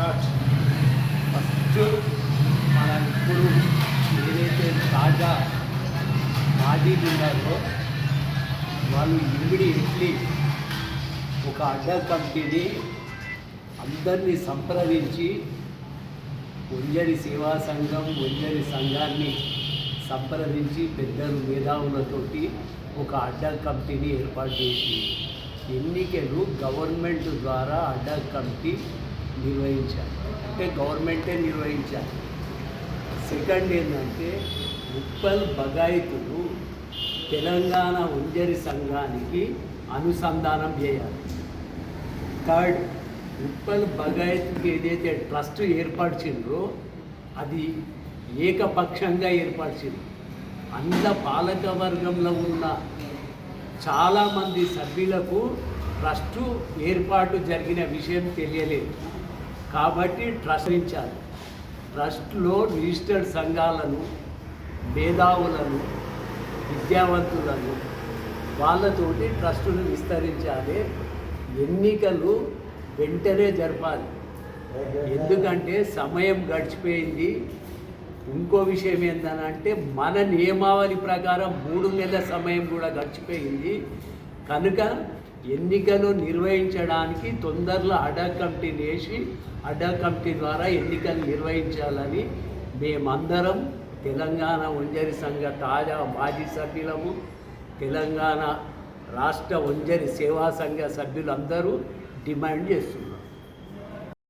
Start first మన ఇప్పుడు ఏదైతే తాజా మాజీ ఉన్నారో వాళ్ళు ఇమ్మీడియట్లీ ఒక అడ్డ కంపెనీ అందరినీ సంప్రదించి ఒంజరి సేవా సంఘం ఒంజరి సంఘాన్ని సంప్రదించి పెద్దలు మేధావులతోటి ఒక అడ్డా కమిటీని ఏర్పాటు చేసి ఎన్నికలు గవర్నమెంట్ ద్వారా అడ్డా కమిటీ నిర్వహించాలి అంటే గవర్నమెంటే నిర్వహించాలి సెకండ్ ఏంటంటే ఉప్పల్ బగాయితులు తెలంగాణ ఉంజరి సంఘానికి అనుసంధానం చేయాలి. థర్డ్ ఉప్పల్ బగాయత్కి ఏదైతే ట్రస్ట్ ఏర్పరిచిండ్రో అది ఏకపక్షంగా ఏర్పరిచింది. అందులో పాలక వర్గంలో ఉన్న చాలామంది సభ్యులకు ట్రస్టు ఏర్పాటు జరిగిన విషయం తెలియలేదు. కాబట్టి ట్రస్ట్ ఇచ్చారు ట్రస్ట్లో రిజిస్టర్డ్ సంఘాలను మేధావులను విద్యావంతులను వాళ్ళతోటి ట్రస్టును విస్తరించాలి. ఎన్నికలు వెంటనే జరపాలి. ఎందుకంటే సమయం గడిచిపోయింది. ఇంకో విషయం ఏంటంటే మన నియమావళి ప్రకారం మూడు నెలల సమయం కూడా గడిచిపోయింది. కనుక ఎన్నికలు నిర్వహించడానికి తొందరలో అడా కమిటీని వేసి అడా కమిటీ ద్వారా ఎన్నికలు నిర్వహించాలని మేమందరం తెలంగాణ ఒంజరి సంఘ తాజా మాజీ సభ్యులము తెలంగాణ రాష్ట్ర ఒంజరి సేవా సంఘ సభ్యులందరూ డిమాండ్ చేస్తున్నారు